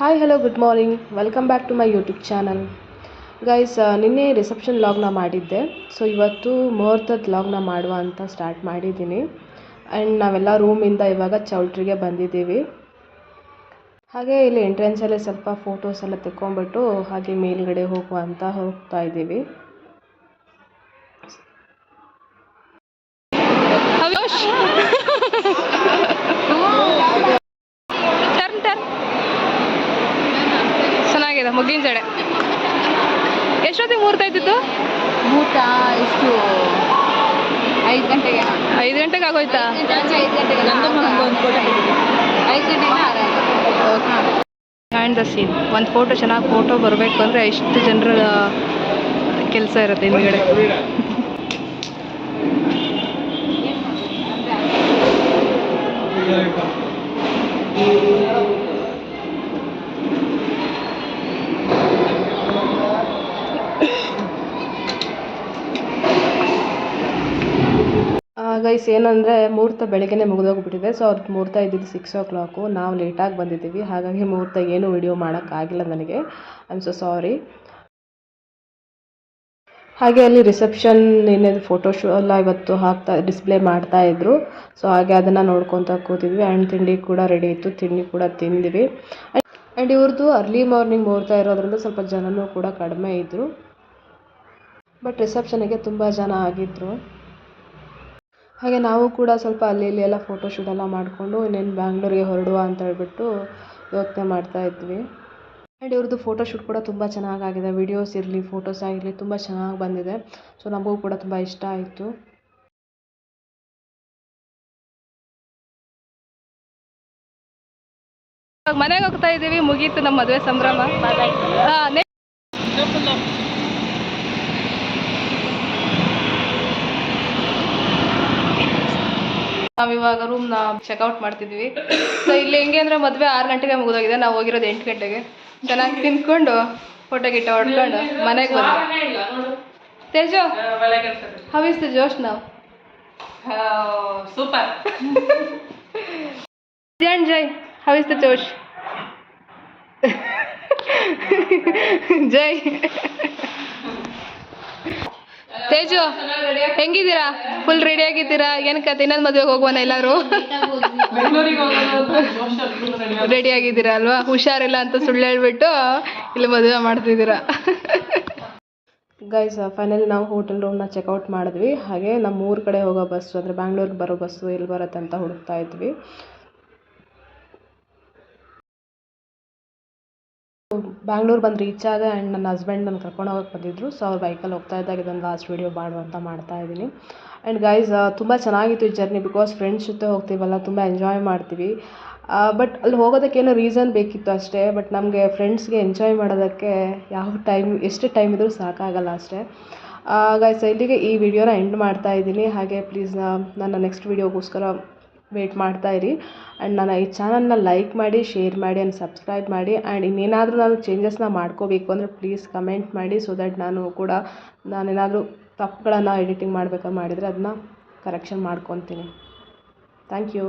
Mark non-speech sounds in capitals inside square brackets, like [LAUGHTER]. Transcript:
Hi hello good morning welcome back to my YouTube channel guys ನಿನ್ನೆ reception ಲಾಗ್ನ ಮಾಡಿದ್ದೆ. So ಇವತ್ತು ಮುಹೂರ್ತದ ಲಾಗ್ನ ಮಾಡುವ ಅಂತ ಸ್ಟಾರ್ಟ್ ಮಾಡಿದ್ದೀನಿ. ಆ್ಯಂಡ್ ನಾವೆಲ್ಲ ರೂಮಿಂದ ಇವಾಗ ಚೌಲ್ಟ್ರಿಗೆ ಬಂದಿದ್ದೀವಿ. ಹಾಗೆ ಇಲ್ಲಿ ಎಂಟ್ರೆನ್ಸಲ್ಲೇ ಸ್ವಲ್ಪ ಫೋಟೋಸ್ ಎಲ್ಲ ತೆಕ್ಕೊಂಬಿಟ್ಟು ಹಾಗೆ ಮೇಲ್ಗಡೆ ಹೋಗುವ ಅಂತ ಹೋಗ್ತಾ ಇದ್ದೀವಿ. ಎಷ್ಟೊತ್ತಿಗೆ ಮುಹೂರ್ತ ಇದ್ದಿದ್ದು? ಊಟ ಎಷ್ಟು ಐದು ಗಂಟೆಗೆ ಐದು ಗಂಟೆಗೆ ಆಗೋಯ್ತಾ? ಐದು ಗಂಟೆಗೆ ಐದು ಗಂಟೆಗೆ ಆ್ಯಂಡ್ ದ ಸೀನ್ ಒಂದು ಫೋಟೋ ಚೆನ್ನಾಗಿ ಫೋಟೋ ಬರಬೇಕು ಅಂದರೆ ಎಷ್ಟು ಜನರ ಕೆಲಸ ಇರುತ್ತೆ ಹಿಂದ್ಗಡೆ. [LAUGHS] ಗೈಸ್ ಏನಂದರೆ ಮುಹೂರ್ತ ಬೆಳಗ್ಗೆನೇ ಮುಗಿದೋಗ್ಬಿಟ್ಟಿದೆ. ಸೊ ಅವ್ರದ್ದು ಮುಹೂರ್ತ ಇದ್ದಿದ್ದು ಸಿಕ್ಸ್ ಓ ಕ್ಲಾಕು ನಾವು ಲೇಟಾಗಿ ಬಂದಿದ್ದೀವಿ. ಹಾಗಾಗಿ ಮುಹೂರ್ತ ಏನು ವಿಡಿಯೋ ಮಾಡೋಕ್ಕಾಗಿಲ್ಲ ನನಗೆ. ಐ ಆಮ್ ಸೊ ಸಾರಿ ಹಾಗೆ ಅಲ್ಲಿ ರಿಸೆಪ್ಷನ್ ಏನಿದೆ ಫೋಟೋ ಶೂ ಎಲ್ಲ ಇವತ್ತು ಹಾಕ್ತಾ ಡಿಸ್ಪ್ಲೇ ಮಾಡ್ತಾ ಇದ್ರು. ಸೊ ಹಾಗೆ ಅದನ್ನು ನೋಡ್ಕೊತ ಕೂತಿದ್ವಿ. ಆ್ಯಂಡ್ ತಿಂಡಿ ಕೂಡ ರೆಡಿ ಇತ್ತು. ತಿಂಡಿ ಕೂಡ ತಿಂದ್ವಿ. ಆ್ಯಂಡ್ ಇವ್ರದ್ದು ಅರ್ಲಿ ಮಾರ್ನಿಂಗ್ ಮುಹೂರ್ತ ಇರೋದ್ರಿಂದ ಸ್ವಲ್ಪ ಜನನೂ ಕೂಡ ಕಡಿಮೆ ಇದ್ದರು ಬಟ್ ರಿಸೆಪ್ಷನಿಗೆ ತುಂಬ ಜನ ಆಗಿದ್ದರು ಹಾಗೆ ನಾವು ಕೂಡ ಸ್ವಲ್ಪ ಅಲ್ಲಿ ಇಲ್ಲಿ ಎಲ್ಲ ಫೋಟೋ ಶೂಟ್ ಎಲ್ಲ ಮಾಡಿಕೊಂಡು ಇನ್ನೇನು ಬ್ಯಾಂಗ್ಳೂರಿಗೆ ಹೊರಡುವ ಅಂತ ಹೇಳ್ಬಿಟ್ಟು ಯೋಚನೆ ಮಾಡ್ತಾ ಇದ್ವಿ. ಆ್ಯಂಡ್ ಇವ್ರದ್ದು ಫೋಟೋ ಶೂಟ್ ಕೂಡ ತುಂಬ ಚೆನ್ನಾಗಾಗಿದೆ. ವಿಡಿಯೋಸ್ ಇರಲಿ ಫೋಟೋಸ್ ಆಗಿರಲಿ ತುಂಬ ಚೆನ್ನಾಗಿ ಬಂದಿದೆ. ಸೊ ನಮಗೂ ಕೂಡ ತುಂಬ ಇಷ್ಟ ಆಯಿತು. ಮನೆಗೆ ಹೋಗ್ತಾ ಇದ್ದೀವಿ ಮುಗೀತು ನಮ್ಮ ಮದುವೆ ಸಂಭ್ರಮ ಹಾ, ನೆ- ನಾವಿವಾಗ ರೂಮ್ನ ಚೆಕ್ಔಟ್ ಮಾಡ್ತಿದ್ವಿ. ಸೊ ಇಲ್ಲಿ ಹೆಂಗೆ ಅಂದರೆ ಮದುವೆ ಆರು ಗಂಟೆಗೆ ಮುಗಿದೋಗಿದೆ. ನಾವು ಹೋಗಿರೋದು ಎಂಟು ಗಂಟೆಗೆ. ಚೆನ್ನಾಗಿ ತಿನ್ಕೊಂಡು ಫೋಟೋ ಗಿಟ್ಟ ಹೊಡ್ಕೊಂಡು ಮನೆಗೆ ಬಂದ್ವಿ Teju how is the josh ನಾವು ಸೂಪರ್ ಜೈ ಜೈ ಹೌ ಇಸ್ ದ ಜೋಶ್ ಜೈ ತೇಜು ಹೆಂಗಿದ್ದೀರಾ? ಫುಲ್ ರೆಡಿ ಆಗಿದ್ದೀರಾ? ಏನ್ ಕತೆ? ಇನ್ನೊಂದು ಮದುವೆಗೆ ಹೋಗುವನ ಎಲ್ಲರೂ? ರೆಡಿ ಆಗಿದ್ದೀರಾ. ಅಲ್ವಾ? ಹುಷಾರಿಲ್ಲ ಅಂತ ಸುಳ್ಳು ಹೇಳ್ಬಿಟ್ಟು ಇಲ್ಲಿ ಮದುವೆ ಮಾಡ್ತಿದ್ದೀರಾ? ಗೈಸ್ ಫೈನಲಿ ನಾವು ಹೋಟೆಲ್ ರೂಮ್ನ ಚೆಕ್ಔಟ್ ಮಾಡಿದ್ವಿ. ಹಾಗೆ ನಮ್ಮ ಊರ ಕಡೆ ಹೋಗೋ ಬಸ್ಸು ಅಂದರೆ ಬ್ಯಾಂಗ್ಳೂರಿಗೆ ಬರೋ ಬಸ್ಸು ಎಲ್ಲಿ ಬರುತ್ತೆ ಅಂತ ಹುಡುಕ್ತಾ ಇದ್ವಿ. ಬ್ಯಾಂಗ್ಳೂರು ಬಂದು ರೀಚ್ ಆದೆ ಆ್ಯಂಡ್ ನನ್ನ ಹಸ್ಬೆಂಡ್ ನನ್ನ ಕರ್ಕೊಂಡು ಹೋಗಕ್ಕೆ ಬಂದಿದ್ರು. ಸೊ ಅವ್ರು ಬೈಕಲ್ಲಿ ಹೋಗ್ತಾ ಇದ್ದಾಗ ಇದೊಂದು ಲಾಸ್ಟ್ ವೀಡಿಯೋ ಮಾಡು ಅಂತ ಮಾಡ್ತಾ ಇದ್ದೀನಿ. ಆ್ಯಂಡ್ ಗೈಸ್ ತುಂಬ ಚೆನ್ನಾಗಿತ್ತು ಈ ಜರ್ನಿ ಬಿಕಾಸ್ ಫ್ರೆಂಡ್ಸ್ ಜೊತೆ ಹೋಗ್ತೀವಲ್ಲ, ತುಂಬ ಎಂಜಾಯ್ ಮಾಡ್ತೀವಿ. ಬಟ್ ಅಲ್ಲಿ ಹೋಗೋದಕ್ಕೇನೋ ರೀಸನ್ ಬೇಕಿತ್ತು ಅಷ್ಟೇ ಬಟ್ ನಮಗೆ ಫ್ರೆಂಡ್ಸ್ಗೆ ಎಂಜಾಯ್ ಮಾಡೋದಕ್ಕೆ ಯಾವ ಟೈಮ್ ಎಷ್ಟು ಟೈಮ್ ಇದ್ರೂ ಸಾಕಾಗಲ್ಲ ಅಷ್ಟೇ. ಗೈಸ್ ಇಲ್ಲಿಗೆ ಈ ವಿಡಿಯೋನ ಎಂಡ್ ಮಾಡ್ತಾ ಇದ್ದೀನಿ. ಹಾಗೆ ಪ್ಲೀಸ್ ನನ್ನ ನೆಕ್ಸ್ಟ್ ವೀಡಿಯೋಗೋಸ್ಕರ ವೇಟ್ ಮಾಡ್ತಾ ಇರಿ. ಆ್ಯಂಡ್ ನನ್ನ ಈ ಚಾನಲ್ನ ಲೈಕ್ ಮಾಡಿ ಶೇರ್ ಮಾಡಿ ಆ್ಯಂಡ್ ಸಬ್ಸ್ಕ್ರೈಬ್ ಮಾಡಿ. ಆ್ಯಂಡ್ ಇನ್ನೇನಾದರೂ ನಾನು ಚೇಂಜಸ್ನ ಮಾಡ್ಕೋಬೇಕು ಅಂದರೆ ಪ್ಲೀಸ್ ಕಮೆಂಟ್ ಮಾಡಿ ಸೊ ದ್ಯಾಟ್ ನಾನು ಕೂಡ ನಾನೇನಾದರೂ ತಪ್ಪುಗಳನ್ನು ಎಡಿಟಿಂಗ್ ಮಾಡಬೇಕಾದ್ರೆ ಮಾಡಿದರೆ ಅದನ್ನ ಕರೆಕ್ಷನ್ ಮಾಡ್ಕೊತೀನಿ. Thank you